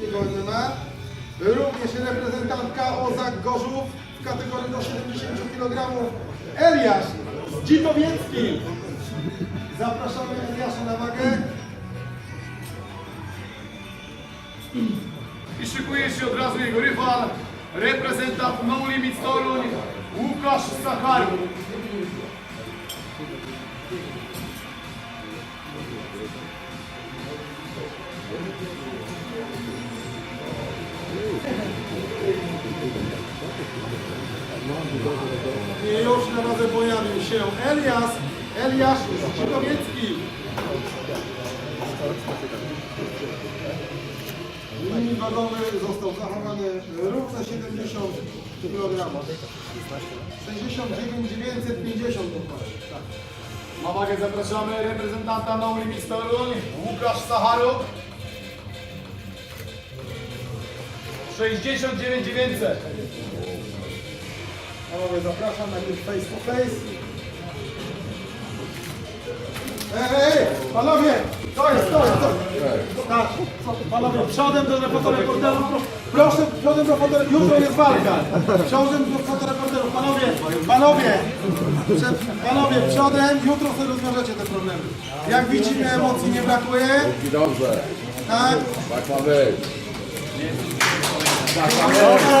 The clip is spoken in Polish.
MMA. Również reprezentantka Ozak Gorzów w kategorii do 70 kg. Eliasz Dzitowiecki. Zapraszamy Eliasza na wagę. I szykuje się od razu jego rywal, reprezentant No Limit Toruń, Łukasz Sacharu. I już na razie pojawił się Elias, Eliasz Dzitowiecki. Limit wagowy został zachowany równe 70 kg. 69 950 dokładnie. Tak. Na wagę zapraszamy reprezentanta No Limit Toruń, Łukasz Sacharu. 69 900. Panowie, zapraszam najpierw face to face. Ej, ej, panowie, to jest, to jest, to jest. Tak, panowie, przodem do fotoreporterów, proszę, przodem do fotoreporterów, jutro jest walka. Przodem do fotoreporterów, panowie, panowie, przed, panowie, przodem, jutro sobie rozwiążecie te problemy. Jak widzimy, emocji nie brakuje, I dobrze, tak? tak ma być. Dobrze.